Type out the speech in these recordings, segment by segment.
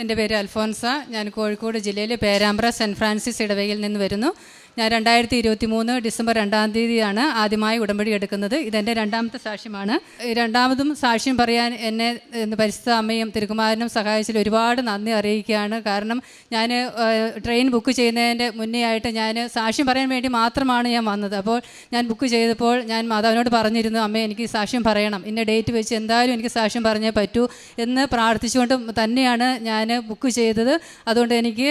എന്റെ പേര് അൽഫോൻസ. ഞാൻ കോഴിക്കോട് ജില്ലയിലെ പേരാമ്പ്ര സെന്റ് ഫ്രാൻസിസ് ഇടവയിൽ നിന്ന് വരുന്നു. ഞാൻ രണ്ടായിരത്തി ഇരുപത്തി മൂന്ന് ഡിസംബർ രണ്ടാം തീയതിയാണ് ആദ്യമായി ഉടമ്പടി എടുക്കുന്നത്. ഇതെന്റെ രണ്ടാമത്തെ സാക്ഷ്യമാണ്. രണ്ടാമതും സാക്ഷ്യം പറയാൻ എന്നെ പരിശുദ്ധ അമ്മയും തിരുക്കുമാരനും സഹായിച്ചതിൽ ഒരുപാട് നന്ദി അറിയിക്കുകയാണ്. കാരണം ഞാൻ ട്രെയിൻ ബുക്ക് ചെയ്യുന്നതിന്റെ മുന്നേ ആയിട്ട് ഞാൻ സാക്ഷ്യം പറയാൻ വേണ്ടി മാത്രമാണ് ഞാൻ വന്നത്. അപ്പോൾ ഞാൻ ബുക്ക് ചെയ്തപ്പോൾ ഞാൻ മാതാവിനോട് പറഞ്ഞിരുന്നു അമ്മേ എനിക്ക് സാക്ഷ്യം പറയണം. ഇന്ന ഡേറ്റ് വെച്ച് എന്തായാലും എനിക്ക് സാക്ഷ്യം പറഞ്ഞേ പറ്റൂ എന്ന് പ്രാർത്ഥിച്ചുകൊണ്ട് തന്നെയാണ് ഞാൻ ബുക്ക് ചെയ്തത്. അതുകൊണ്ട് എനിക്ക്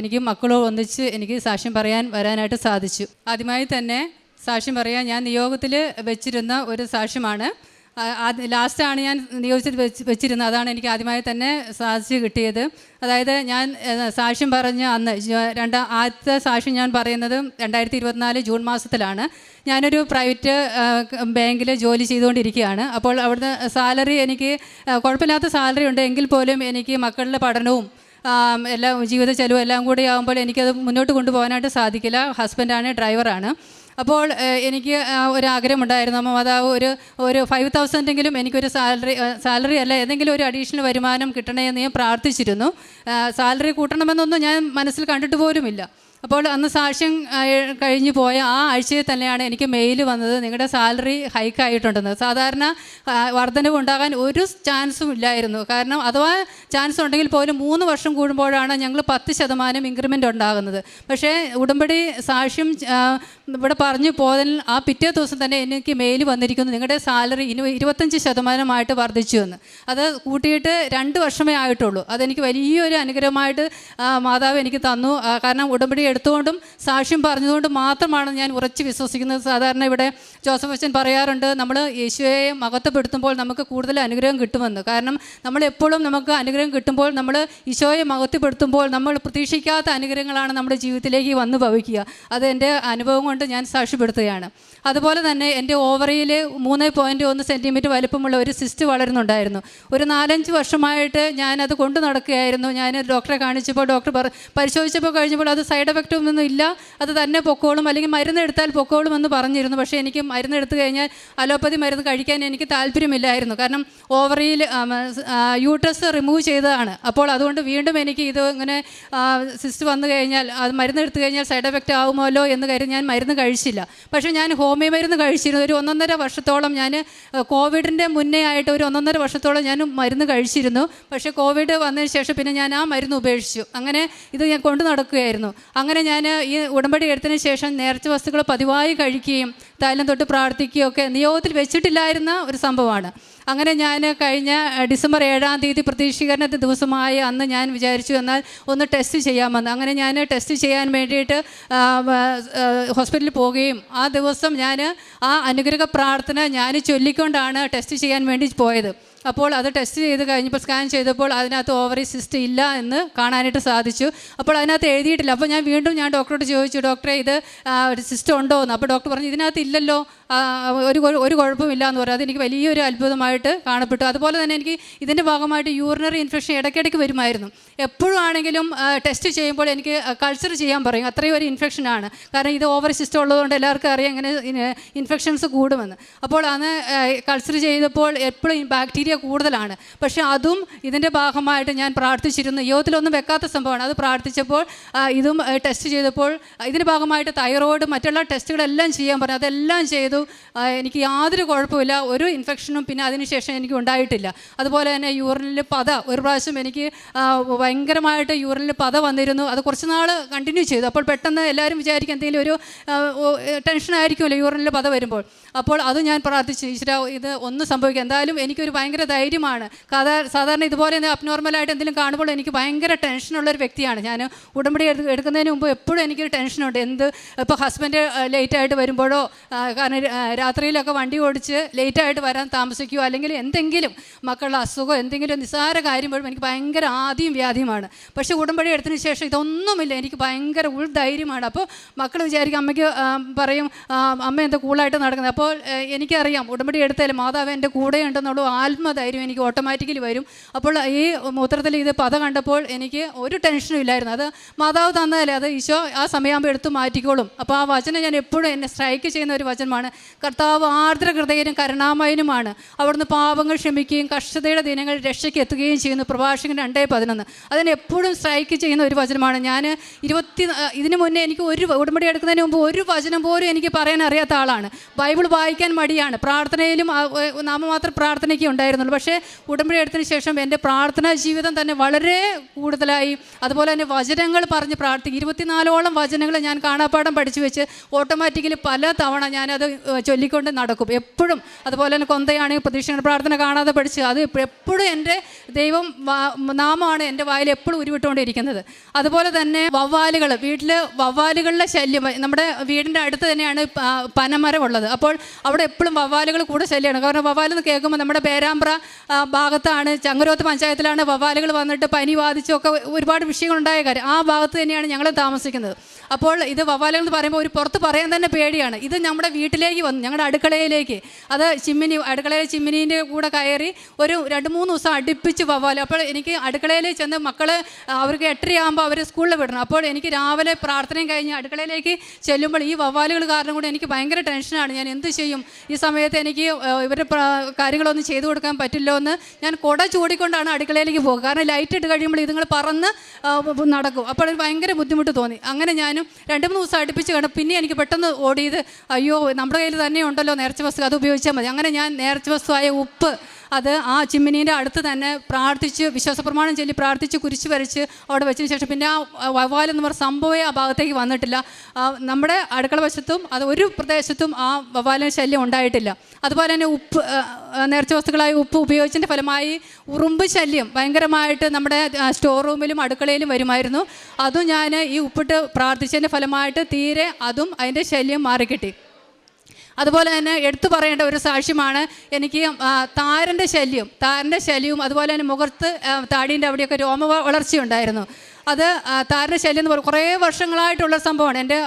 എനിക്ക് മക്കളോ ഒന്നിച്ച് എനിക്ക് സാക്ഷ്യം പറയാൻ വരാനായിട്ട് സാധിച്ചു. ആദ്യമായി തന്നെ സാക്ഷ്യം പറയാൻ ഞാൻ നിയോഗത്തിൽ വെച്ചിരുന്ന ഒരു സാക്ഷ്യമാണ്. ലാസ്റ്റാണ് ഞാൻ നിയോഗിച്ചത് വെച്ച് വെച്ചിരുന്നത്. അതാണ് എനിക്ക് ആദ്യമായി തന്നെ സാധിച്ചു കിട്ടിയത്. അതായത് ഞാൻ സാക്ഷ്യം പറഞ്ഞ അന്ന് രണ്ടാം ആദ്യത്തെ സാക്ഷ്യം ഞാൻ പറയുന്നത് രണ്ടായിരത്തി ഇരുപത്തിനാല് ജൂൺ മാസത്തിലാണ്. ഞാനൊരു പ്രൈവറ്റ് ബാങ്കിൽ ജോലി ചെയ്തുകൊണ്ടിരിക്കുകയാണ്. അപ്പോൾ അവിടുന്ന് സാലറി എനിക്ക് കുഴപ്പമില്ലാത്ത സാലറി ഉണ്ട്. എങ്കിൽ പോലും എനിക്ക് മക്കളുടെ പഠനവും എല്ലാം ജീവിത ചെലവും എല്ലാം കൂടി ആകുമ്പോൾ എനിക്കത് മുന്നോട്ട് കൊണ്ടുപോകാനായിട്ട് സാധിക്കില്ല. ഹസ്ബൻഡാണ് ഡ്രൈവറാണ്. അപ്പോൾ എനിക്ക് ആ, ഒരു ആഗ്രഹമുണ്ടായിരുന്നു അമ്മ മാതാവ് ഒരു ഒരു ഫൈവ് തൗസൻഡെങ്കിലും എനിക്കൊരു സാലറി സാലറി അല്ല ഏതെങ്കിലും ഒരു അഡീഷണൽ വരുമാനം കിട്ടണേ എന്ന് ഞാൻ പ്രാർത്ഥിച്ചിരുന്നു. സാലറി കൂട്ടണമെന്നൊന്നും ഞാൻ മനസ്സിൽ കണ്ടിട്ട് പോലുമില്ല. അപ്പോൾ അന്ന് സാക്ഷ്യം കഴിഞ്ഞു പോയ ആ ആഴ്ചയിൽ തന്നെയാണ് എനിക്ക് മെയിൽ വന്നത്. നിങ്ങളുടെ സാലറി ഹൈക്ക് ആയിട്ടുണ്ടെന്ന്. സാധാരണ വർധനവ് ഉണ്ടാകാൻ ഒരു ചാൻസും ഇല്ലായിരുന്നു. കാരണം അഥവാ ചാൻസ് ഉണ്ടെങ്കിൽ പോലും മൂന്ന് വർഷം കൂടുമ്പോഴാണ് ഞങ്ങൾ പത്ത് ശതമാനം ഇൻക്രിമെന്റ് ഉണ്ടാകുന്നത്. പക്ഷേ ഉടമ്പടി സാക്ഷ്യം ഇവിടെ പറഞ്ഞു പോയതിൽ ആ പിറ്റേ ദിവസം തന്നെ എനിക്ക് മെയിൽ വന്നിരിക്കുന്നു. നിങ്ങളുടെ സാലറി ഇനി ഇരുപത്തഞ്ച് ശതമാനമായിട്ട് വർദ്ധിച്ചു എന്ന്. അത് കൂട്ടിയിട്ട് രണ്ട് വർഷമേ ആയിട്ടുള്ളൂ. അതെനിക്ക് വലിയൊരു അനുഗ്രഹമായിട്ട് മാതാവ് എനിക്ക് തന്നു. കാരണം ഉടമ്പടി എടുത്തുകൊണ്ടും സാക്ഷ്യം പറഞ്ഞതുകൊണ്ടും മാത്രമാണ് ഞാൻ ഉറച്ച് വിശ്വസിക്കുന്നത്. സാധാരണ ഇവിടെ ജോസഫ് അച്ഛൻ പറയാറുണ്ട് നമ്മൾ യേശുവയെ മഹത്വപ്പെടുത്തുമ്പോൾ നമുക്ക് കൂടുതൽ അനുഗ്രഹം കിട്ടുമെന്ന്. കാരണം നമ്മൾ എപ്പോഴും നമുക്ക് അനുഗ്രഹം കിട്ടുമ്പോൾ നമ്മൾ ഈശോയെ മഹത്വപ്പെടുത്തുമ്പോൾ നമ്മൾ പ്രതീക്ഷിക്കാത്ത അനുഗ്രഹങ്ങളാണ് നമ്മുടെ ജീവിതത്തിലേക്ക് വന്നു ഭവിക്കുക. അത് എന്റെ അനുഭവം കൊണ്ട് ഞാൻ സാക്ഷ്യപ്പെടുത്തുകയാണ്. അതുപോലെ തന്നെ എന്റെ ഓവറിയിൽ മൂന്ന് പോയിന്റ് ഒന്ന് സെന്റിമീറ്റർ വലുപ്പമുള്ള ഒരു സിസ്റ്റ് വളരുന്നുണ്ടായിരുന്നു. ഒരു നാലഞ്ച് വർഷമായിട്ട് ഞാനത് കൊണ്ടു നടക്കുകയായിരുന്നു. ഞാൻ ഡോക്ടറെ കാണിച്ചപ്പോൾ ഡോക്ടർ പരിശോധിച്ചപ്പോൾ കഴിഞ്ഞപ്പോൾ അത് സൈഡ് എഫക്റ്റ് ഒന്നും ഇല്ല. അത് തന്നെ പൊക്കോളും. അല്ലെങ്കിൽ മരുന്ന് എടുത്താൽ പൊക്കോളും എന്ന് പറഞ്ഞിരുന്നു. പക്ഷേ എനിക്ക് മരുന്ന് എടുത്തു കഴിഞ്ഞാൽ അലോപ്പതി മരുന്ന് കഴിക്കാൻ എനിക്ക് താല്പര്യമില്ലായിരുന്നു. കാരണം ഓവറിയിൽ യൂട്രസ് റിമൂവ് ചെയ്തതാണ്. അപ്പോൾ അതുകൊണ്ട് വീണ്ടും എനിക്ക് ഇത് ഇങ്ങനെ സിസ്റ്റ് വന്നു കഴിഞ്ഞാൽ അത് മരുന്ന് എടുത്തു കഴിഞ്ഞാൽ സൈഡ് എഫക്റ്റ് ആകുമല്ലോ എന്ന് കരുതി ഞാൻ മരുന്ന് കഴിച്ചില്ല. പക്ഷേ ഞാൻ ഹോമിയോ മരുന്ന് കഴിച്ചിരുന്നു. ഒരു ഒന്നൊന്നര വർഷത്തോളം ഞാൻ കോവിഡിന്റെ മുന്നേ ആയിട്ട് ഒരു ഒന്നൊന്നര വർഷത്തോളം ഞാൻ മരുന്ന് കഴിച്ചിരുന്നു. പക്ഷേ കോവിഡ് വന്നതിന് ശേഷം പിന്നെ ഞാൻ ആ മരുന്ന് ഉപേക്ഷിച്ചു. അങ്ങനെ ഇത് ഞാൻ കൊണ്ടു നടക്കുകയായിരുന്നു. ഞാൻ ഈ ഉടമ്പടി എടുത്തതിന് ശേഷം നേർച്ച വസ്തുക്കൾ പതിവായി കഴിക്കുകയും തൈലം തൊട്ട് പ്രാർത്ഥിക്കുകയും ഒക്കെ നിയോഗത്തിൽ വെച്ചിട്ടില്ലായിരുന്ന ഒരു സംഭവമാണ്. അങ്ങനെ ഞാൻ കഴിഞ്ഞ ഡിസംബർ ഏഴാം തീയതി പ്രതീക്ഷീകരണ ദിവസമായ അന്ന് ഞാൻ വിചാരിച്ചു എന്നാൽ ഒന്ന് ടെസ്റ്റ് ചെയ്യാമെന്ന് അങ്ങനെ ഞാൻ ടെസ്റ്റ് ചെയ്യാൻ വേണ്ടിയിട്ട് ഹോസ്പിറ്റലിൽ പോവുകയും ആ ദിവസം ഞാൻ ആ അനുഗ്രഹ പ്രാർത്ഥന ഞാൻ ചൊല്ലിക്കൊണ്ടാണ് ടെസ്റ്റ് ചെയ്യാൻ വേണ്ടി പോയത്. അപ്പോൾ അത് ടെസ്റ്റ് ചെയ്ത് കഴിഞ്ഞപ്പോൾ സ്കാൻ ചെയ്തപ്പോൾ അതിനകത്ത് ഓവറി സിസ്റ്റ് ഇല്ല എന്ന് കാണാനായിട്ട് സാധിച്ചു. അപ്പോൾ അതിനകത്ത് എഴുതിയിട്ടില്ല. അപ്പോൾ ഞാൻ വീണ്ടും ഞാൻ ഡോക്ടറോട് ചോദിച്ചു ഡോക്ടറെ ഇത് ഒരു സിസ്റ്റം ഉണ്ടോ? എന്ന്. അപ്പോൾ ഡോക്ടർ പറഞ്ഞു ഇതിനകത്ത് ഇല്ലല്ലോ. ഒരു ഒരു കുഴപ്പമില്ല എന്ന് പറഞ്ഞു. അതെനിക്ക് വലിയൊരു അത്ഭുതമായിട്ട് കാണപ്പെട്ടു. അതുപോലെ തന്നെ എനിക്ക് ഇതിന്റെ ഭാഗമായിട്ട് യൂറിനറി ഇൻഫെക്ഷൻ ഇടയ്ക്കിടയ്ക്ക് വരുമായിരുന്നു. എപ്പോഴും ആണെങ്കിലും ടെസ്റ്റ് ചെയ്യുമ്പോൾ എനിക്ക് കൾച്ചർ ചെയ്യാൻ പറയും. അത്രയും ഒരു ഇൻഫെക്ഷനാണ് കാരണം ഇത് ഓവർ സിസ്റ്റം ഉള്ളതുകൊണ്ട് എല്ലാവർക്കും അറിയാം ഇങ്ങനെ ഇൻഫെക്ഷൻസ് കൂടുമെന്ന്. അപ്പോൾ അന്ന് കൾച്ചർ ചെയ്തപ്പോൾ എപ്പോഴും ബാക്ടീരിയ കൂടുതലാണ്. പക്ഷേ അതും ഇതിന്റെ ഭാഗമായിട്ട് ഞാൻ പ്രാർത്ഥിച്ചിരുന്നു. യോഗത്തിലൊന്നും വെക്കാത്ത സംഭവമാണ്. അത് പ്രാർത്ഥിച്ചപ്പോൾ ഇതും ടെസ്റ്റ് ചെയ്തപ്പോൾ ഇതിന്റെ ഭാഗമായിട്ട് തൈറോയ്ഡ് മറ്റുള്ള ടെസ്റ്റുകളെല്ലാം ചെയ്യാൻ പറഞ്ഞു. അതെല്ലാം ചെയ്തു. എനിക്ക് യാതൊരു കുഴപ്പമില്ല ഒരു ഇൻഫെക്ഷനും പിന്നെ അതിനുശേഷം എനിക്ക് ഉണ്ടായിട്ടില്ല. അതുപോലെ തന്നെ യൂറിനിൽ പത. ഒരു പ്രാവശ്യം എനിക്ക് ഭയങ്കരമായിട്ട് യൂറിനിൽ പത വന്നിരുന്നു. അത് കുറച്ച് നാൾ കണ്ടിന്യൂ ചെയ്തു. അപ്പോൾ പെട്ടെന്ന് എല്ലാവരും വിചാരിക്കും എന്തെങ്കിലും ഒരു ടെൻഷനായിരിക്കുമല്ലോ യൂറിനിൽ പത വരുമ്പോൾ. അപ്പോൾ അത് ഞാൻ പ്രാർത്ഥിച്ചു. ഈശ്വര ഇത് ഒന്നും സംഭവിക്കുക എന്തായാലും എനിക്കൊരു ഭയങ്കര ധൈര്യമാണ്. സാധാ- സാധാരണ ഇതുപോലെ അബ്നോർമലായിട്ട് എന്തെങ്കിലും കാണുമ്പോൾ എനിക്ക് ഭയങ്കര ടെൻഷനുള്ള ഒരു വ്യക്തിയാണ്. ഞാൻ ഉടമ്പടി എടു- എടുക്കുന്നതിന് മുമ്പ് എപ്പോഴും എനിക്കൊരു ടെൻഷനുണ്ട്. എന്ത് ഇപ്പോൾ ഹസ്ബൻഡ് ലേറ്റായിട്ട് വരുമ്പോഴോ കാരണം രാത്രിയിലൊക്കെ വണ്ടി ഓടിച്ച് ലേറ്റായിട്ട് വരാൻ താമസിക്കുകയോ അല്ലെങ്കിൽ എന്തെങ്കിലും മക്കളുടെ അസുഖം എന്തെങ്കിലും നിസ്സാര കാര്യം വരുമ്പോൾ എനിക്ക് ഭയങ്കര ആദ്യം വ്യാധിയുമാണ്. പക്ഷേ ഉടമ്പടി എടുത്തതിന് ശേഷം ഇതൊന്നുമില്ല. എനിക്ക് ഭയങ്കര ഉൾധൈര്യമാണ്. അപ്പോൾ മക്കൾ വിചാരിക്കും അമ്മയ്ക്ക് പറയും അമ്മ എന്താ കൂളായിട്ട് നടക്കുന്നത്? അപ്പോൾ എനിക്കറിയാം ഉടമ്പടി എടുത്താലും മാതാവ് എന്റെ കൂടെ ഉണ്ടെന്നുള്ള ആത്മ ആത്മധൈര്യം എനിക്ക് ഓട്ടോമാറ്റിക്കലി വരും. അപ്പോൾ ഈ മൂത്രത്തിൽ ഇത് പത കണ്ടപ്പോൾ എനിക്ക് ഒരു ടെൻഷനും ഇല്ലായിരുന്നു. അത് മാതാവ് തന്നതല്ലേ അത് ഈശോ ആ സമയമാകുമ്പോൾ എടുത്ത് മാറ്റിക്കോളും. അപ്പോൾ ആ വചനം ഞാൻ എപ്പോഴും എന്നെ സ്ട്രൈക്ക് ചെയ്യുന്ന ഒരു വചനമാണ്. കർത്താവ് ആർദ്ര ഹൃദയനും കരുണാമയനുമാണ്. അവിടുന്ന് പാപങ്ങൾ ക്ഷമിക്കുകയും കഷ്ടതയുടെ ദിനങ്ങൾ രക്ഷയ്ക്ക് എത്തുകയും ചെയ്യുന്നു. പ്രഭാഷകൻ രണ്ടേ പതിനൊന്ന്. അതിനെ എപ്പോഴും സ്ട്രൈക്ക് ചെയ്യുന്ന ഒരു വചനമാണ്. ഞാൻ ഇരുപത്തി ഇതിനു മുന്നേ എനിക്ക് ഒരു ഉടമ്പടി എടുക്കുന്നതിന് മുമ്പ് ഒരു വചനം പോലും എനിക്ക് പറയാൻ അറിയാത്ത ആളാണ്. ബൈബിൾ വായിക്കാൻ മടിയാണ്. പ്രാർത്ഥനയിലും നാമമാത്രം പ്രാർത്ഥനയ്ക്ക് പ്രാർത്ഥനയ്ക്ക് ഉണ്ടായിരുന്നുള്ളൂ പക്ഷേ ഉടമ്പടി എടുത്തതിന് ശേഷം എന്റെ പ്രാർത്ഥനാ ജീവിതം തന്നെ വളരെ കൂടുതലായി. അതുപോലെ തന്നെ വചനങ്ങൾ പറഞ്ഞ് പ്രാർത്ഥിക്കും ഇരുപത്തിനാലോളം വചനങ്ങൾ ഞാൻ കാണാപ്പാടം പഠിച്ചു വെച്ച് ഓട്ടോമാറ്റിക്കലി പല തവണ ഞാനത് ചൊല്ലിക്കൊണ്ട് നടക്കും. എപ്പോഴും അതുപോലെ തന്നെ കൊന്തയാണെങ്കിൽ പ്രതീക്ഷയുടെ പ്രാർത്ഥന കാണാതെ പഠിച്ച് അത് എപ്പോഴും എന്റെ ദൈവം നാമമാണ് എന്റെ വായിൽ എപ്പോഴും ഉരുവിട്ടുകൊണ്ടിരിക്കുന്നത്. അതുപോലെ തന്നെ വവ്വാലുകൾ വീട്ടിൽ വവ്വാലുകളുടെ ശല്യം നമ്മുടെ വീടിന്റെ അടുത്ത് തന്നെയാണ് പനമരം ഉള്ളത്. അപ്പോൾ അവിടെ എപ്പോഴും വവ്വാലുകൾ കൂടെ ശല്യമാണ്. കാരണം വവ്വാലെന്ന് കേൾക്കുമ്പോൾ നമ്മുടെ പേരാമ്പ്ര ആ, ഭാഗത്താണ് ചങ്ങരോത്ത് പഞ്ചായത്തിലാണ് വവ്വാലുകൾ വന്നിട്ട് പനി ബാധിച്ചൊക്കെ ഒരുപാട് വിഷയങ്ങളുണ്ടായ കാര്യം. ആ ഭാഗത്ത് തന്നെയാണ് ഞങ്ങൾ താമസിക്കുന്നത്. അപ്പോൾ ഇത് വവ്വാലുകൾ എന്ന് പറയുമ്പോൾ ഒരു പുറത്ത് പറയാൻ തന്നെ പേടിയാണ്. ഇത് നമ്മുടെ വീട്ടിലേക്ക് വന്നു. ഞങ്ങളുടെ അടുക്കളയിലേക്ക്. അത് ചിമ്മിനി അടുക്കളയിലെ ചിമ്മിനീന്റെ കൂടെ കയറി ഒരു രണ്ട് മൂന്ന് ദിവസം അടുപ്പിച്ച് വവ്വാൽ. അപ്പോൾ എനിക്ക് അടുക്കളയിൽ ചെന്ന് മക്കൾ അവർക്ക് എട്ടരയാകുമ്പോൾ അവരെ സ്കൂളിൽ വിടണം. അപ്പോൾ എനിക്ക് രാവിലെ പ്രാർത്ഥനയും കഴിഞ്ഞ് അടുക്കളയിലേക്ക് ചെല്ലുമ്പോൾ ഈ വവ്വാലുകൾ കാരണം കൂടി എനിക്ക് ഭയങ്കര ടെൻഷനാണ്. ഞാൻ എന്ത് ചെയ്യും? ഈ സമയത്ത് എനിക്ക് ഇവരുടെ കാര്യങ്ങളൊന്നും ചെയ്തു കൊടുക്കാൻ പറ്റില്ലോ എന്ന് ഞാൻ കുട ചൂടിക്കൊണ്ടാണ് അടുക്കളയിലേക്ക് പോകുക കാരണം ലൈറ്റ് ഇട്ട് കഴിയുമ്പോൾ ഇതുങ്ങൾ പറന്ന് നടക്കും. അപ്പോൾ ഭയങ്കര ബുദ്ധിമുട്ട് തോന്നി. അങ്ങനെ ഞാനും രണ്ട് മൂന്ന് ദിവസം അടുപ്പിച്ച് കണ്ടു പിന്നെ എനിക്ക് പെട്ടെന്ന് ഓടിയത് അയ്യോ നമ്മുടെ കയ്യിൽ തന്നെ ഉണ്ടല്ലോ നേർച്ച വസ്തു അത് ഉപയോഗിച്ചാൽ മതി. അങ്ങനെ ഞാൻ നേർച്ച വസ്തുവായ ഉപ്പ് അത് ആ ചിമ്മിനീന്റെ അടുത്ത് തന്നെ പ്രാർത്ഥിച്ച് വിശ്വാസപ്രമാണം ചൊല്ലി പ്രാർത്ഥിച്ച് കുരിശ് വരച്ച് അവിടെ വെച്ചതിന് ശേഷം പിന്നെ ആ വവ്വാൽ എന്ന് പറഞ്ഞ സംഭവമേ ആ ഭാഗത്തേക്ക് വന്നിട്ടില്ല. നമ്മുടെ അടുക്കള വശത്തും അത് ഒരു പ്രദേശത്തും ആ വവ്വാലിന് ശല്യം ഉണ്ടായിട്ടില്ല. അതുപോലെ തന്നെ ഉപ്പ് നേർച്ച വസ്തുക്കളായി ഉപ്പ് ഉപയോഗിച്ചതിന്റെ ഫലമായി ഉറുമ്പ് ശല്യം ഭയങ്കരമായിട്ട് നമ്മുടെ സ്റ്റോർ റൂമിലും അടുക്കളയിലും വരുമായിരുന്നു. അതും ഞാൻ ഈ ഉപ്പിട്ട് പ്രാർത്ഥിച്ചതിന്റെ ഫലമായിട്ട് തീരെ അതും അതിന്റെ ശല്യം മാറിക്കിട്ടി. അതുപോലെ തന്നെ എടുത്തു പറയേണ്ട ഒരു സാക്ഷ്യമാണ് എനിക്ക് താരന്റെ ശല്യം താരന്റെ ശല്യവും അതുപോലെ തന്നെ മുഖത്ത് താടീന്റെ അവിടെയൊക്കെ രോമ വളർച്ചയുണ്ടായിരുന്നു. അത് താരശല്യം എന്ന് പറയും കുറേ വർഷങ്ങളായിട്ടുള്ള സംഭവമാണ്. എന്റെ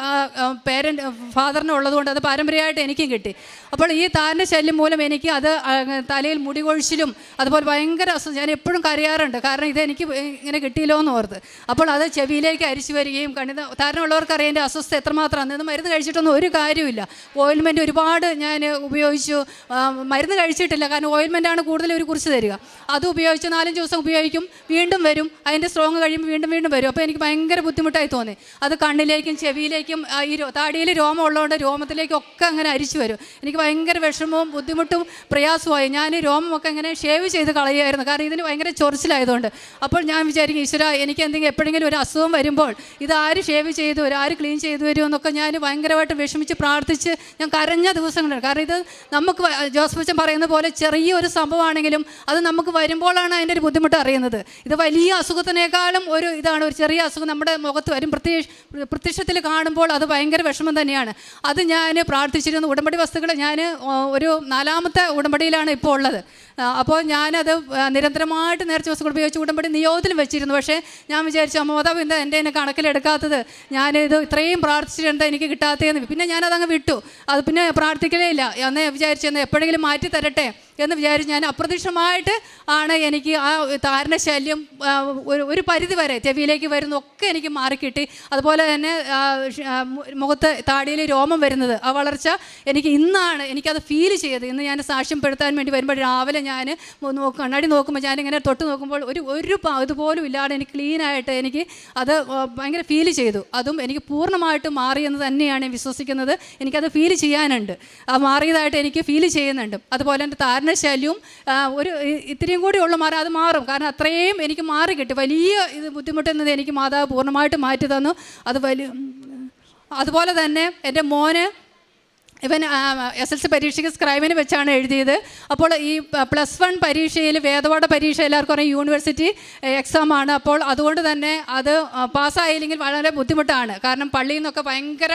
പേരന്റ് ഫാദറിന് ഉള്ളതുകൊണ്ട് അത് പാരമ്പര്യമായിട്ട് എനിക്കും കിട്ടി. അപ്പോൾ ഈ താരന്റെ ശല്യം മൂലം എനിക്ക് അത് തലയിൽ മുടി കൊഴിച്ചിലും അതുപോലെ ഭയങ്കര ഞാൻ എപ്പോഴും കരയാറുണ്ട്. കാരണം ഇത് എനിക്ക് ഇങ്ങനെ കിട്ടിയില്ലോ എന്ന് ഓർത്ത്. അപ്പോൾ അത് ചെവിയിലേക്ക് അരിച്ചു വരികയും കണ്ണിന് താരനുള്ളവർക്ക് അറിയാം എന്റെ അസ്വസ്ഥ എത്രമാത്രമാണ് ഇത് മരുന്ന് കഴിച്ചിട്ടൊന്നും ഒരു കാര്യമില്ല ഓയിൽമെന്റ് ഒരുപാട് ഞാൻ ഉപയോഗിച്ചു. മരുന്ന് കഴിച്ചിട്ടില്ല. കാരണം ഓയിൽമെന്റാണ് കൂടുതൽ ഒരു കുറിച്ച് തരിക. അത് ഉപയോഗിച്ച് നാലഞ്ച് ദിവസം ഉപയോഗിക്കും. വീണ്ടും വരും. അതിന്റെ സ്ട്രോങ് കഴിയുമ്പോൾ വീണ്ടും വരും. അപ്പോൾ എനിക്ക് ഭയങ്കര ബുദ്ധിമുട്ടായി തോന്നി. അത് കണ്ണിലേക്കും ചെവിയിലേക്കും ഈ താടിയിൽ രോമം ഉള്ളതുകൊണ്ട് രോമത്തിലേക്കും ഒക്കെ അങ്ങനെ അരിച്ചു വരും. എനിക്ക് ഭയങ്കര വിഷമവും ബുദ്ധിമുട്ടും പ്രയാസമായി ഞാൻ രോമമൊക്കെ ഇങ്ങനെ ഷേവ് ചെയ്ത് കളയുമായിരുന്നു കാരണം ഇതിന് ഭയങ്കര ചൊറിച്ചിലായതുകൊണ്ട്. അപ്പോൾ ഞാൻ വിചാരിക്കും ഈശ്വര എനിക്ക് എന്തെങ്കിലും എപ്പോഴെങ്കിലും ഒരു അസുഖം വരുമ്പോൾ ഇത് ആര് ഷേവ് ചെയ്തു വരും ആര് ക്ലീൻ ചെയ്തു വരും എന്നൊക്കെ ഞാൻ ഭയങ്കരമായിട്ട് വിഷമിച്ച് പ്രാർത്ഥിച്ച് ഞാൻ കരഞ്ഞ ദിവസങ്ങളുണ്ട് കാരണം ഇത് നമുക്ക് ജോസഫച്ചൻ പറയുന്ന പോലെ ചെറിയ ഒരു സംഭവമാണെങ്കിലും അത് നമുക്ക് വരുമ്പോഴാണ് അതിന്റെ ഒരു ബുദ്ധിമുട്ട് അറിയുന്നത്. ഇത് വലിയ അസുഖത്തിനേക്കാളും ഒരു ഇതാണ് ഒരു ചെറിയ അസുഖം നമ്മുടെ മുഖത്ത് വരും. പ്രത്യക്ഷ പ്രത്യക്ഷത്തിൽ കാണുമ്പോൾ അത് ഭയങ്കര വിഷമം തന്നെയാണ്. അത് ഞാൻ പ്രാർത്ഥിച്ചിരുന്നു. ഉടമ്പടി വസ്തുക്കൾ ഞാൻ ഒരു നാലാമത്തെ ഉടമ്പടിയിലാണ് ഇപ്പോൾ ഉള്ളത്. അപ്പോൾ ഞാനത് നിരന്തരമായിട്ട് നേർച്ച വസ്തുക്കൾ ഉപയോഗിച്ച് ഉടമ്പടി നിയോഗത്തിലും വെച്ചിരുന്നു. പക്ഷേ ഞാൻ വിചാരിച്ചു അമ്മോതാവ് എന്താ എന്റെ എന്നെ കണക്കിലെടുക്കാത്തത്? ഞാനിത് ഇത്രയും പ്രാർത്ഥിച്ചിട്ടുണ്ട് എനിക്ക് കിട്ടാത്തതെന്ന്? പിന്നെ ഞാനതങ്ങ് വിട്ടു. അത് പിന്നെ പ്രാർത്ഥിക്കലേ ഇല്ല. എന്നെ വിചാരിച്ചു എപ്പോഴെങ്കിലും മാറ്റി തരട്ടെ എന്ന് വിചാരിച്ച് ഞാൻ അപ്രതീക്ഷിതമായിട്ട് ആണ് എനിക്ക് ആ താരന ശല്യം ഒരു ഒരു പരിധി വരെ ചെവിയിലേക്ക് വരുന്നൊക്കെ എനിക്ക് മാറിക്കിട്ടി. അതുപോലെ തന്നെ മുഖത്ത് താടിയിൽ രോമം വരുന്നത് ആ വളർച്ച എനിക്ക് ഇന്നാണ് എനിക്കത് ഫീൽ ചെയ്തത്. ഇന്ന് ഞാൻ സാക്ഷ്യപ്പെടുത്താൻ വേണ്ടി വരുമ്പോൾ രാവിലെ ഞാൻ നോക്കും കണ്ണാടി നോക്കുമ്പോൾ ഞാനിങ്ങനെ തൊട്ട് നോക്കുമ്പോൾ ഒരു ഒരു ഇതുപോലും ഇല്ലാതെ എനിക്ക് ക്ലീനായിട്ട് എനിക്ക് അത് ഭയങ്കര ഫീൽ ചെയ്തു. അതും എനിക്ക് പൂർണമായിട്ട് മാറിയെന്ന് തന്നെയാണ് വിശ്വസിക്കുന്നത്. എനിക്കത് ഫീൽ ചെയ്യാനുണ്ട്. ആ മാറിയതായിട്ട് എനിക്ക് ഫീൽ ചെയ്യുന്നുണ്ട്. അതുപോലെ തന്നെ താരന ശല്യവും ഒരു ഇത്രയും കൂടി ഉള്ള മാറി അത് മാറും. കാരണം അത്രയും എനിക്ക് മാറി കിട്ടി. വലിയ ഇത് ബുദ്ധിമുട്ടുന്നത് എനിക്ക് മാതാവ് പൂർണമായിട്ട് മാറ്റി തന്നു. അത് വലിയ അതുപോലെ തന്നെ എന്റെ മോന് ഇവൻ എസ് എൽ സി പരീക്ഷയ്ക്ക് സ്ക്രൈബിന് വെച്ചാണ് എഴുതിയത്. അപ്പോൾ ഈ പ്ലസ് വൺ പരീക്ഷയിൽ വേദപാഠ പരീക്ഷ എല്ലാവർക്കും അറിയാം യൂണിവേഴ്സിറ്റി എക്സാം ആണ്. അപ്പോൾ അതുകൊണ്ട് തന്നെ അത് പാസ്സായില്ലെങ്കിൽ വളരെ ബുദ്ധിമുട്ടാണ്. കാരണം പള്ളിയിൽ നിന്നൊക്കെ ഭയങ്കര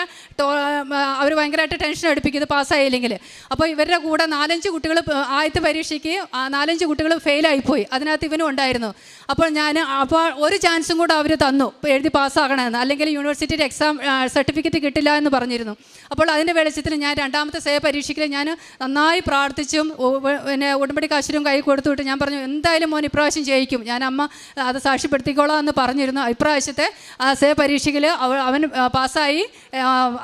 അവർ ഭയങ്കരമായിട്ട് ടെൻഷൻ എടുപ്പിക്കുന്നത് പാസ്സായില്ലെങ്കിൽ. അപ്പോൾ ഇവരുടെ കൂടെ നാലഞ്ച് കുട്ടികൾ ആദ്യത്തെ പരീക്ഷയ്ക്ക് നാലഞ്ച് കുട്ടികൾ ഫെയിലായിപ്പോയി അതിനകത്ത് ഇവനും ഉണ്ടായിരുന്നു. അപ്പോൾ ഞാൻ അപ്പോൾ ഒരു ചാൻസും കൂടെ അവർ തന്നു എഴുതി പാസ്സാകണമെന്ന്. അല്ലെങ്കിൽ യൂണിവേഴ്സിറ്റിയുടെ എക്സാം സർട്ടിഫിക്കറ്റ് കിട്ടില്ല എന്ന് പറഞ്ഞിരുന്നു. അപ്പോൾ അതിന്റെ വെളിച്ചത്തിൽ ഞാൻ രണ്ടാമത്തെ സേവ പരീക്ഷയ്ക്ക് ഞാൻ നന്നായി പ്രാർത്ഥിച്ചും പിന്നെ ഉടമ്പടി കാശിനും കൈ കൊടുത്തുവിട്ട് ഞാൻ പറഞ്ഞു എന്തായാലും മോൻ ഇപ്രാവശ്യം ജയിക്കും. ഞാൻ അമ്മ അത് സാക്ഷ്യപ്പെടുത്തിക്കോളാം എന്ന് പറഞ്ഞിരുന്നു. ഇപ്രാവശ്യത്തെ ആ സേ പരീക്ഷയിൽ അവൻ പാസ്സായി.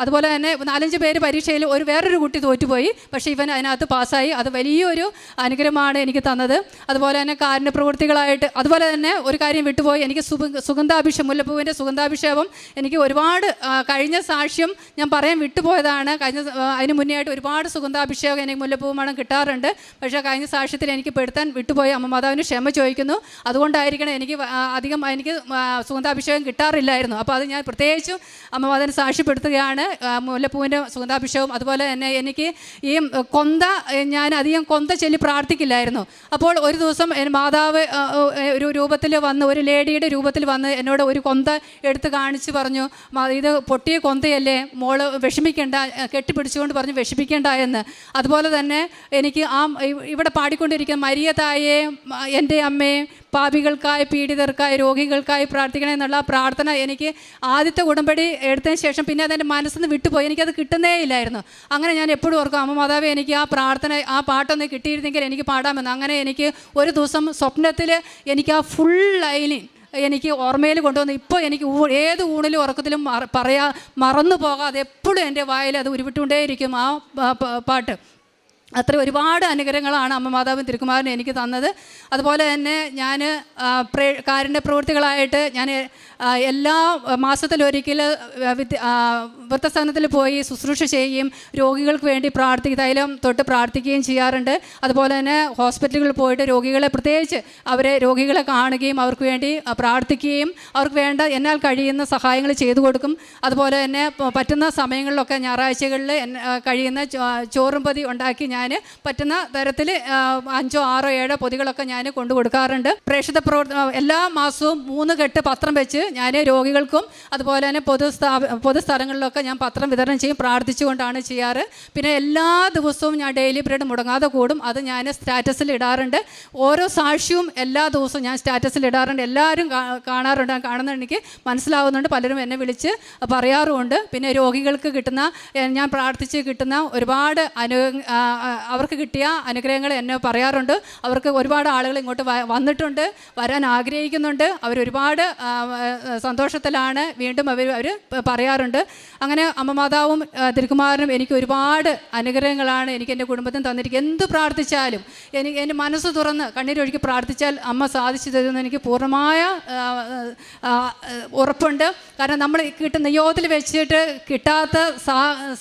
അതുപോലെ തന്നെ നാലഞ്ച് പേര് പരീക്ഷയിൽ ഒരു വേറൊരു കുട്ടി തോറ്റുപോയി. പക്ഷേ ഇവൻ അതിനകത്ത് പാസ്സായി. അത് വലിയൊരു അനുഗ്രഹമാണ് എനിക്ക് തന്നത്. അതുപോലെ തന്നെ കാരുണ്യ പ്രവൃത്തികളായിട്ട് അതുപോലെ തന്നെ ഒരു കാര്യം വിട്ടുപോയി. എനിക്ക് സുഗ സുഗന്ധാഭിഷേകം മുല്ലപ്പൂവിന്റെ സുഗന്ധാഭിഷേകം എനിക്ക് ഒരുപാട് കഴിഞ്ഞ സാക്ഷ്യം ഞാൻ പറയാൻ വിട്ടുപോയതാണ്. കഴിഞ്ഞ അതിന് മുന്നേ ആയിട്ട് ഒരുപാട് സുഗന്ധാഭിഷേകം എനിക്ക് മുല്ലപ്പൂ മണം കിട്ടാറുണ്ട്. പക്ഷേ കഴിഞ്ഞ സാക്ഷ്യത്തിൽ എനിക്ക് പെടുത്താൻ വിട്ടുപോയി അമ്മ മാതാവിന് ക്ഷമ ചോദിക്കുന്നു. അതുകൊണ്ടായിരിക്കണം എനിക്ക് അധികം എനിക്ക് സുഗന്ധാഭിഷേകം കിട്ടാറില്ലായിരുന്നു. അപ്പോൾ അത് ഞാൻ പ്രത്യേകിച്ചും അമ്മ മാതാവിന് സാക്ഷ്യപ്പെടുത്തുകയാണ്. മുല്ലപ്പൂവിന്റെ സുഗന്ധാഭിഷേകം അതുപോലെ തന്നെ എനിക്ക് ഈ കൊന്ത ഞാൻ അധികം കൊന്ത ചൊല്ലി പ്രാർത്ഥിക്കില്ലായിരുന്നു. അപ്പോൾ ഒരു ദിവസം മാതാവ് ഒരു രൂപത്തിൽ വന്ന് ഒരു ലേഡിയുടെ രൂപത്തിൽ വന്ന് എന്നോട് ഒരു കൊന്ത എടുത്ത് കാണിച്ച് പറഞ്ഞു "മാ, ഇത് പൊട്ടിയ കൊന്തയല്ലേ? മോൾ വിഷമിക്കേണ്ട കെട്ടിപ്പിടിച്ചുകൊണ്ട് പറഞ്ഞു വിഷമിക്കേണ്ട എന്ന്. അതുപോലെ തന്നെ എനിക്ക് ആ ഇവിടെ പാടിക്കൊണ്ടിരിക്കുന്ന മരിയ എന്റെ അമ്മയെ പാപികൾക്കായി പീഡിതർക്കായി രോഗികൾക്കായി പ്രാർത്ഥിക്കണം എന്നുള്ള പ്രാർത്ഥന എനിക്ക് ആദ്യത്തെ ഉടമ്പടി എടുത്തതിന് ശേഷം പിന്നെ അതെന്റെ മനസ്സിൽ നിന്ന് വിട്ടുപോയി. എനിക്കത് കിട്ടുന്നേ ഇല്ലായിരുന്നു. അങ്ങനെ ഞാൻ എപ്പോഴും ഓർക്കും അമ്മ മാതാവ് എനിക്ക് ആ പ്രാർത്ഥന ആ പാട്ടൊന്ന് കിട്ടിയിരുന്നെങ്കിൽ എനിക്ക് പാടാമെന്ന്. അങ്ങനെ എനിക്ക് ഒരു ദിവസം സ്വപ്നത്തിൽ എനിക്ക് ആ ഫുൾ ലൈനിൽ എനിക്ക് ഓർമ്മയിൽ കൊണ്ടുവന്ന് ഇപ്പോൾ എനിക്ക് ഏത് ഊണിലും ഉറക്കത്തിലും പറയാ മറന്നു പോകാതെ എപ്പോഴും എന്റെ വായിൽ അത് ഉരുവിട്ടുകൊണ്ടേയിരിക്കും ആ പാട്ട്. അത്ര ഒരുപാട് അനുഗ്രഹങ്ങളാണ് അമ്മ മാതാവും തിരുക്കുമാരനും എനിക്ക് തന്നത്. അതുപോലെ തന്നെ ഞാൻ പ്രേ കാരുണ്യ പ്രവൃത്തികളായിട്ട് ഞാൻ എല്ലാ മാസത്തിലൊരിക്കൽ വിദ്യ വൃത്തസ്ഥാനത്തിൽ പോയി ശുശ്രൂഷ ചെയ്യുകയും രോഗികൾക്ക് വേണ്ടി പ്രാർത്ഥി തൈലം തൊട്ട് പ്രാർത്ഥിക്കുകയും ചെയ്യാറുണ്ട്. അതുപോലെ തന്നെ ഹോസ്പിറ്റലുകളിൽ പോയിട്ട് രോഗികളെ പ്രത്യേകിച്ച് അവരെ രോഗികളെ കാണുകയും അവർക്ക് വേണ്ടി പ്രാർത്ഥിക്കുകയും അവർക്ക് വേണ്ട എന്നാൽ കഴിയുന്ന സഹായങ്ങൾ ചെയ്തു കൊടുക്കും. അതുപോലെ തന്നെ പറ്റുന്ന സമയങ്ങളിലൊക്കെ ഞായറാഴ്ചകളിൽ കഴിയുന്ന ചോറും പതി ഉണ്ടാക്കി ഞാൻ പറ്റുന്ന തരത്തിൽ അഞ്ചോ ആറോ ഏഴോ പൊതികളൊക്കെ ഞാൻ കൊണ്ടു കൊടുക്കാറുണ്ട് പ്രേക്ഷിത പ്രവർത്തന എല്ലാ മാസവും മൂന്ന് കെട്ട് പത്രം വെച്ച് ഞാൻ രോഗികൾക്കും അതുപോലെ തന്നെ പൊതു പൊതുസ്ഥലങ്ങളിലൊക്കെ ഞാൻ പത്രം വിതരണം ചെയ്യും പ്രാർത്ഥിച്ചുകൊണ്ടാണ് ചെയ്യാറ്. പിന്നെ എല്ലാ ദിവസവും ഞാൻ ഡെയിലി ബ്രെഡ് മുടങ്ങാതെ കൂടും അത് ഞാൻ സ്റ്റാറ്റസിൽ ഇടാറുണ്ട്. ഓരോ സാക്ഷ്യവും എല്ലാ ദിവസവും ഞാൻ സ്റ്റാറ്റസിൽ ഇടാറുണ്ട്. എല്ലാവരും കാണാറുണ്ട് ഞാൻ എനിക്ക് മനസ്സിലാവുന്നുണ്ട് പലരും എന്നെ വിളിച്ച് പറയാറുമുണ്ട്. പിന്നെ രോഗികൾക്ക് കിട്ടുന്ന ഞാൻ പ്രാർത്ഥിച്ച് കിട്ടുന്ന ഒരുപാട് അനു അവർക്ക് കിട്ടിയ അനുഗ്രഹങ്ങൾ എന്നെ പറയാറുണ്ട്. അവർക്ക് ഒരുപാട് ആളുകൾ ഇങ്ങോട്ട് വന്നിട്ടുണ്ട് വരാൻ ആഗ്രഹിക്കുന്നുണ്ട്. ആ, സന്തോഷത്തിലാണ് വീണ്ടും അവർ അവർ പറയാറുണ്ട്. അങ്ങനെ അമ്മമാതാവും ആ, തിരുക്കുമാരനും എനിക്ക് ഒരുപാട് അനുഗ്രഹങ്ങളാണ് എനിക്ക് എന്റെ കുടുംബത്തിന് തന്നിരിക്കുന്നത്. എന്ത് പ്രാർത്ഥിച്ചാലും എനിക്ക് എന്റെ മനസ്സ് തുറന്ന് കണ്ണീരൊഴുക്കി പ്രാർത്ഥിച്ചാൽ അമ്മ സാധിച്ചു തരുമെന്ന് എനിക്ക് പൂർണമായ ഉറപ്പുണ്ട്. കാരണം നമ്മൾ കിട്ടുന്ന യോഗത്തിൽ വെച്ചിട്ട് കിട്ടാത്ത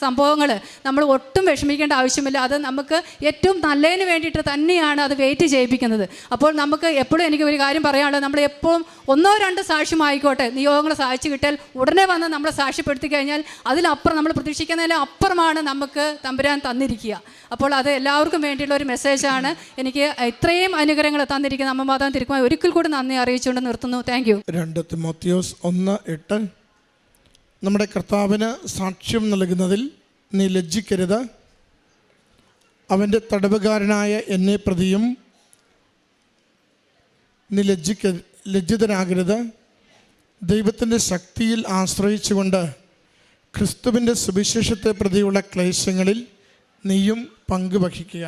സംഭവങ്ങൾ നമ്മൾ ഒട്ടും വിഷമിക്കേണ്ട ആവശ്യമില്ല. അത് നമുക്ക് ഏറ്റവും നല്ലതിന് വേണ്ടിയിട്ട് തന്നെയാണ് അത് വെയിറ്റ് ചെയ്യിപ്പിക്കുന്നത്. അപ്പോൾ നമുക്ക് എപ്പോഴും എനിക്ക് ഒരു കാര്യം പറയാനുള്ളത് നമ്മൾ എപ്പോഴും ഒന്നോ രണ്ടോ സാക്ഷ്യമായിക്കോട്ടെ. നിയോഗങ്ങൾ സാധിച്ചു കിട്ടിയാൽ ഉടനെ വന്ന് നമ്മളെ സാക്ഷ്യപ്പെടുത്തി കഴിഞ്ഞാൽ അതിലപ്പുറം നമ്മൾ പ്രതീക്ഷിക്കുന്നതിലും അപ്പുറമാണ് നമുക്ക് തമ്പുരാൻ തന്നിരിക്കുക. അപ്പോൾ അത് എല്ലാവർക്കും വേണ്ടിയുള്ള ഒരു മെസ്സേജാണ് എനിക്ക് ഇത്രയും അനുഗ്രഹങ്ങൾ തന്നിരിക്കുന്ന അമ്മ മാതാവ് തിരുക്കുമായി ഒരിക്കൽ കൂടി നന്ദി അറിയിച്ചുകൊണ്ട് നിർത്തുന്നു. താങ്ക് യു രണ്ട് ഒന്ന് എട്ട്. നമ്മുടെ കർത്താവിന് സാക്ഷ്യം നൽകുന്നതിൽ നീ ലജ്ജിക്കരുത്. അവന്റെ തടവുകാരനായ എന്നെ പ്രതിയും നീ ലജ്ജിക്ക ലജ്ജിതനാകരുത്. ദൈവത്തിന്റെ ശക്തിയിൽ ആശ്രയിച്ചുകൊണ്ട് ക്രിസ്തുവിന്റെ സുവിശേഷത്തെ പ്രതിയുള്ള ക്ലേശങ്ങളിൽ നീയും പങ്കുവഹിക്കുക.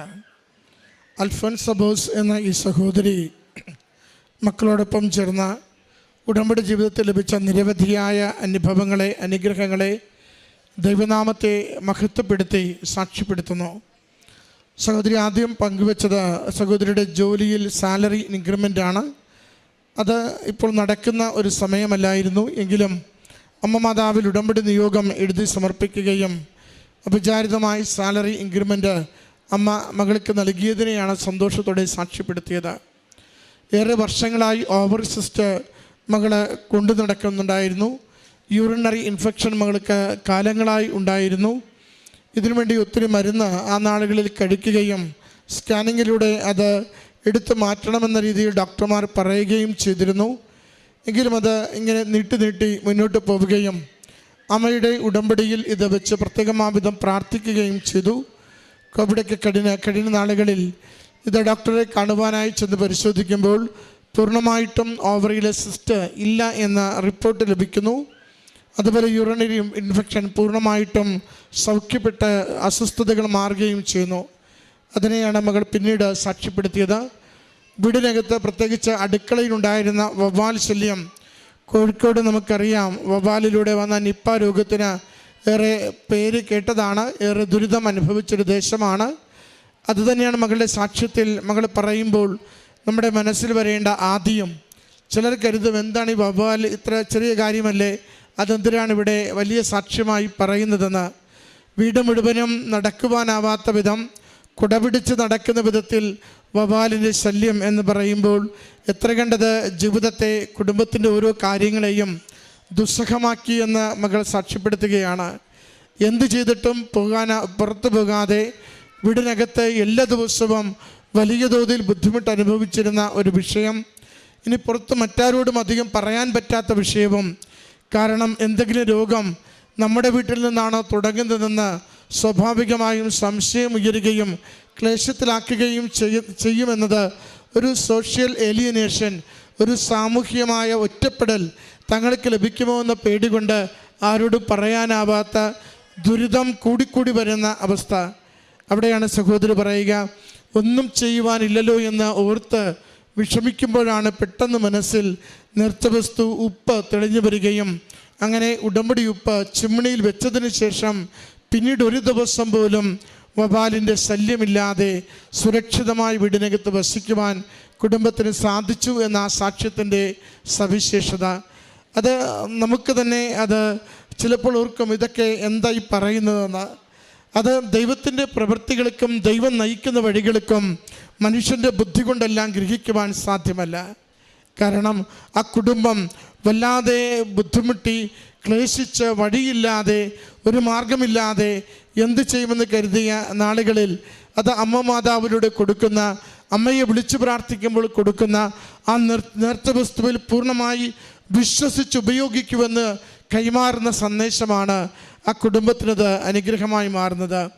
അൽഫൻസ് അബോസ് എന്ന ഈ സഹോദരി മക്കളോടൊപ്പം ചേർന്ന ഉടമ്പടി ജീവിതത്തിൽ ലഭിച്ച നിരവധിയായ അനുഭവങ്ങളെ അനുഗ്രഹങ്ങളെ ദൈവനാമത്തെ മഹത്വപ്പെടുത്തി സാക്ഷ്യപ്പെടുത്തുന്നു. സഹോദരി ആദ്യം പങ്കുവച്ചത് സഹോദരിയുടെ ജോലിയിൽ സാലറി ഇൻക്രിമെന്റ് ആണ് അത് ഇപ്പോൾ നടക്കുന്ന ഒരു സമയമല്ലായിരുന്നു. എങ്കിലും അമ്മ മാതാവിൽ ഉടമ്പടി നിയോഗം എഴുതി സമർപ്പിക്കുകയും അവിചാരിതമായി സാലറി ഇൻക്രിമെന്റ് അമ്മ മകൾക്ക് നൽകിയതിനെയാണ് സന്തോഷത്തോടെ സാക്ഷ്യപ്പെടുത്തിയത്. ഏറെ വർഷങ്ങളായി ഓവർ സിസ്റ്റ് മകൾ കൊണ്ടു നടക്കുന്നുണ്ടായിരുന്നു. യൂറിനറി ഇൻഫെക്ഷൻ മകൾക്ക് കാലങ്ങളായി ഉണ്ടായിരുന്നു. ഇതിനുവേണ്ടി ഒത്തിരി മരുന്ന് ആ നാളുകളിൽ കഴിക്കുകയും സ്കാനിങ്ങിലൂടെ അത് എടുത്തു മാറ്റണമെന്ന രീതിയിൽ ഡോക്ടർമാർ പറയുകയും ചെയ്തിരുന്നു. എങ്കിലും അത് ഇങ്ങനെ നീട്ടി നീട്ടി മുന്നോട്ട് പോവുകയും അമ്മയുടെ ഉടമ്പടിയിൽ ഇത് വെച്ച് പ്രത്യേകമാവിധം പ്രാർത്ഥിക്കുകയും ചെയ്തു. കോവിഡൊക്കെ കഠിന കഠിന നാളുകളിൽ ഇത് ഡോക്ടറെ കാണുവാനായി ചെന്ന് പരിശോധിക്കുമ്പോൾ പൂർണമായിട്ടും ഓവറിയിലെ സിസ്റ്റ് ഇല്ല എന്ന റിപ്പോർട്ട് ലഭിക്കുന്നു. അതുപോലെ യൂറിനറി ഇൻഫെക്ഷൻ പൂർണമായിട്ടും സൗഖ്യപ്പെട്ട് അസ്വസ്ഥതകൾ മാറുകയും ചെയ്യുന്നു. അതിനെയാണ് മകൾ പിന്നീട് സാക്ഷ്യപ്പെടുത്തിയത്. വീടിനകത്ത് പ്രത്യേകിച്ച് അടുക്കളയിലുണ്ടായിരുന്ന വവ്വാൽ ശല്യം കോഴിക്കോട് നമുക്കറിയാം. വവ്വാലിലൂടെ വന്ന നിപ്പ രോഗത്തിന് ഏറെ പേര് കേട്ടതാണ്. ഏറെ ദുരിതം അനുഭവിച്ചൊരു ദേശമാണ്. അതുതന്നെയാണ് മകളുടെ സാക്ഷ്യത്തിൽ മകൾ പറയുമ്പോൾ നമ്മുടെ മനസ്സിൽ വരേണ്ട ആദ്യം. ചിലർ കരുതും എന്താണ് ഈ വവ്വാൽ? ഇത്ര ചെറിയ കാര്യമല്ലേ? അതെന്തിനാണ് ഇവിടെ വലിയ സാക്ഷ്യമായി പറയുന്നതെന്ന്? വീട് മുഴുവനും നടക്കുവാനാവാത്ത വിധം കുടപിടിച്ച് നടക്കുന്ന വിധത്തിൽ വവാലിന്റെ ശല്യം എന്ന് പറയുമ്പോൾ എത്ര കണ്ടത് ജീവിതത്തെ കുടുംബത്തിന്റെ ഓരോ കാര്യങ്ങളെയും ദുസ്സഹമാക്കി എന്ന് മകൾ സാക്ഷ്യപ്പെടുത്തുകയാണ്. എന്ത് ചെയ്തിട്ടും പോകാൻ പുറത്തു പോകാതെ വീടിനകത്ത് എല്ലാ ദിവസവും വലിയ തോതിൽ ബുദ്ധിമുട്ട് അനുഭവിച്ചിരുന്ന ഒരു വിഷയം. ഇനി പുറത്ത് മറ്റാരോടും അധികം പറയാൻ പറ്റാത്ത വിഷയവും. കാരണം എന്തെങ്കിലും രോഗം നമ്മുടെ വീട്ടിൽ നിന്നാണ് തുടങ്ങുന്നതെന്ന് സ്വാഭാവികമായും സംശയം ഉയരുകയും ക്ലേശത്തിലാക്കുകയും ചെയ്യ ചെയ്യുമെന്നത് ഒരു സോഷ്യൽ എലിയനേഷൻ ഒരു സാമൂഹ്യമായ ഒറ്റപ്പെടൽ തങ്ങൾക്ക് ലഭിക്കുമോ എന്ന പേടി കൊണ്ട് ആരോടും പറയാനാവാത്ത ദുരിതം കൂടിക്കൂടി വരുന്ന അവസ്ഥ. അവിടെയാണ് സഹോദരി പറയുക ഒന്നും ചെയ്യുവാനില്ലല്ലോ എന്ന് ഓർത്ത് വിഷമിക്കുമ്പോഴാണ് പെട്ടെന്ന് മനസ്സിൽ നിർത്തവസ്തു ഉപ്പ് തെളിഞ്ഞു വരികയും അങ്ങനെ ഉടമ്പടി ഉപ്പ് ചിമ്മിണിയിൽ വെച്ചതിന് ശേഷം പിന്നീട് ഒരു ദിവസം പോലും വബാലിന്റെ ശല്യമില്ലാതെ സുരക്ഷിതമായി വീടിനകത്ത് വസിക്കുവാൻ കുടുംബത്തിന് സാധിച്ചു എന്ന ആ സാക്ഷ്യത്തിന്റെ സവിശേഷത. അത് നമുക്ക് തന്നെ അത് ചിലപ്പോൾ ഓർക്കും ഇതൊക്കെ എന്തായി പറയുന്നതെന്ന്. അത് ദൈവത്തിന്റെ പ്രവൃത്തികൾക്കും ദൈവം നയിക്കുന്ന വഴികൾക്കും മനുഷ്യന്റെ ബുദ്ധി കൊണ്ടെല്ലാം ഗ്രഹിക്കുവാൻ സാധ്യമല്ല. കാരണം ആ കുടുംബം വല്ലാതെ ബുദ്ധിമുട്ടി ക്ലേശിച്ച് വഴിയില്ലാതെ ഒരു മാർഗമില്ലാതെ എന്ത് ചെയ്യുമെന്ന് കരുതിയ നാളുകളിൽ അത് അമ്മ മാതാവിലൂടെ കൊടുക്കുന്ന അമ്മയെ വിളിച്ചു പ്രാർത്ഥിക്കുമ്പോൾ കൊടുക്കുന്ന ആ നിർ നേർത്തവസ്തുവിൽ പൂർണമായി വിശ്വസിച്ച് ഉപയോഗിക്കുമെന്ന് കൈമാറുന്ന സന്ദേശമാണ് ആ കുടുംബത്തിനത് അനുഗ്രഹമായി മാറുന്നത്.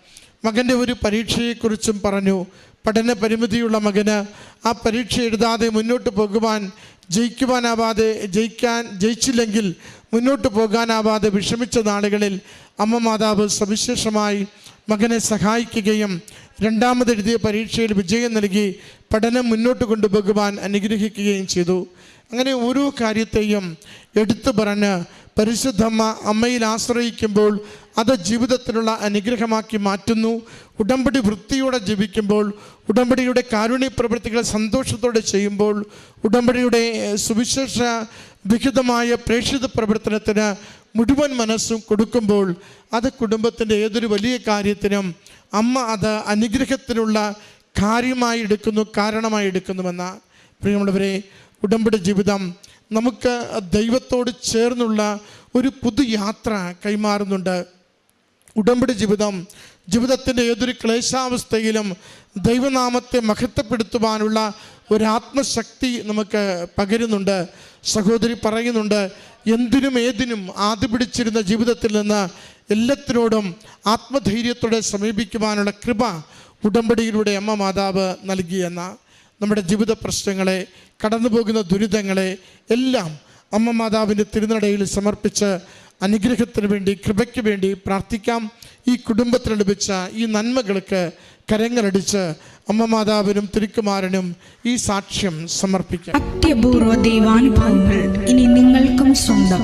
മകന്റെ ഒരു പരീക്ഷയെക്കുറിച്ചും പറഞ്ഞു പഠന പരിമിതിയുള്ള മകന് ആ പരീക്ഷ എഴുതാതെ മുന്നോട്ട് പോകുവാൻ ജയിക്കുവാനാവാതെ ജയിക്കാൻ ജയിച്ചില്ലെങ്കിൽ മുന്നോട്ട് പോകാനാവാതെ വിഷമിച്ച നാളുകളിൽ അമ്മ മാതാവ് സവിശേഷമായി മകനെ സഹായിക്കുകയും രണ്ടാമത് എഴുതിയ പരീക്ഷയിൽ വിജയം നൽകി പഠനം മുന്നോട്ട് കൊണ്ടുപോകുവാൻ അനുഗ്രഹിക്കുകയും ചെയ്തു. അങ്ങനെ ഓരോ കാര്യത്തെയും എടുത്തു പറഞ്ഞ് പരിശുദ്ധമ്മ അമ്മയിൽ ആശ്രയിക്കുമ്പോൾ അത് ജീവിതത്തിലുള്ള അനുഗ്രഹമാക്കി മാറ്റുന്നു. ഉടമ്പടി വൃത്തിയോടെ ജീവിക്കുമ്പോൾ ഉടമ്പടിയുടെ കാരുണ്യ പ്രവൃത്തികൾ സന്തോഷത്തോടെ ചെയ്യുമ്പോൾ ഉടമ്പടിയുടെ സുവിശേഷ വിഹിതമായ പ്രേക്ഷിത പ്രവർത്തനത്തിന് മുഴുവൻ മനസ്സും കൊടുക്കുമ്പോൾ അത് കുടുംബത്തിന്റെ ഏതൊരു വലിയ കാര്യത്തിനും അമ്മ അത് അനുഗ്രഹത്തിനുള്ള കാര്യമായി എടുക്കുന്നു കാരണമായി എടുക്കുന്നുവെന്ന. പ്രിയമുള്ളവരെ ഉടമ്പടി ജീവിതം നമുക്ക് ദൈവത്തോട് ചേർന്നുള്ള ഒരു പുതു യാത്ര കൈമാറുന്നുണ്ട്. ഉടമ്പടി ജീവിതം ജീവിതത്തിന്റെ ഏതൊരു ക്ലേശാവസ്ഥയിലും ദൈവനാമത്തെ മഹത്വപ്പെടുത്തുവാനുള്ള ഒരാത്മശക്തി നമുക്ക് പകരുന്നുണ്ട്. സഹോദരി പറയുന്നുണ്ട് എന്തിനും ഏതിനും ആദ്യ പിടിച്ചിരുന്ന ജീവിതത്തിൽ നിന്ന് എല്ലാത്തിനോടും ആത്മധൈര്യത്തോടെ സമീപിക്കുവാനുള്ള കൃപ ഉടമ്പടിയിലൂടെ അമ്മ മാതാവ് നൽകിയെന്ന നമ്മുടെ ജീവിത പ്രശ്നങ്ങളെ കടന്നു പോകുന്ന ദുരിതങ്ങളെ എല്ലാം അമ്മ മാതാവിന്റെ തിരുനടയിൽ സമർപ്പിച്ച് അനുഗ്രഹത്തിന് വേണ്ടി കൃപയ്ക്ക് വേണ്ടി പ്രാർത്ഥിക്കാം. ഈ കുടുംബത്തിന് ലഭിച്ച ഈ നന്മകൾക്ക് കരങ്ങളടിച്ച് അമ്മ മാതാവിനും തിരുക്കുമാരനും ഈ സാക്ഷ്യം സമർപ്പിക്കാം. അത്യപൂർവ ദൈവാനുഭവങ്ങൾ ഇനി നിങ്ങൾക്കും സ്വന്തം.